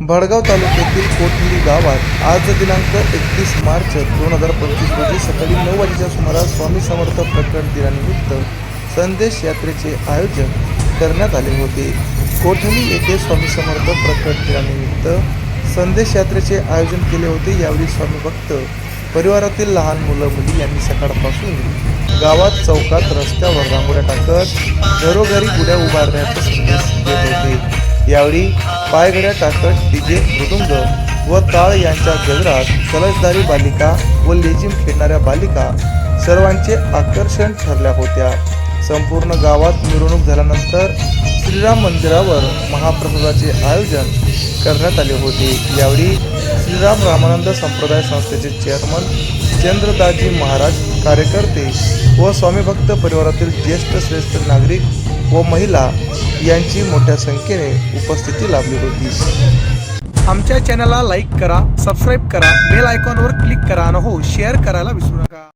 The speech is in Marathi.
भडगाव तालुक्यातील कोठली गावात आज दिनांक एकतीस मार्च दोन हजार पंचवीस रोजी सकाळी नऊ वाजेच्या सुमारास स्वामी समर्थ प्रकट दिनानिमित्त संदेश यात्रेचे आयोजन करण्यात आले होते. कोठली येथे स्वामी समर्थ प्रकट दिनानिमित्त संदेश यात्रेचे आयोजन केले होते. यावेळी स्वामी भक्त परिवारातील लहान मुलं मुली यांनी सकाळपासून गावात चौकात रस्त्यावर रांगोळ्या टाकत घरोघरी गुड्या उभारण्याचा संदेश देत होते. यावेळी पायघड्या टाकत डीजे मृदुंग व ताळ यांच्या गजरात कलशधारी बालिका व लेझिम खेळणाऱ्या बालिका सर्वांचे आकर्षण ठरल्या होत्या. संपूर्ण गावात मिरवणूक झाल्यानंतर श्रीराम मंदिरावर महाप्रसादाचे आयोजन करण्यात आले होते. यावेळी श्रीराम रामानंद संप्रदाय संस्थेचे चेअरमन चंद्रदाजी महाराज कार्यकर्ते व स्वामी भक्त परिवारातील ज्येष्ठ श्रेष्ठ नागरिक व महिला यांची मोठ्या संख्येने उपस्थिती लाभली होती. आमच्या चॅनलला लाईक करा सबस्क्राईब करा बेल आयकॉनवर क्लिक करा आणि हो शेअर करायला विसरू नका.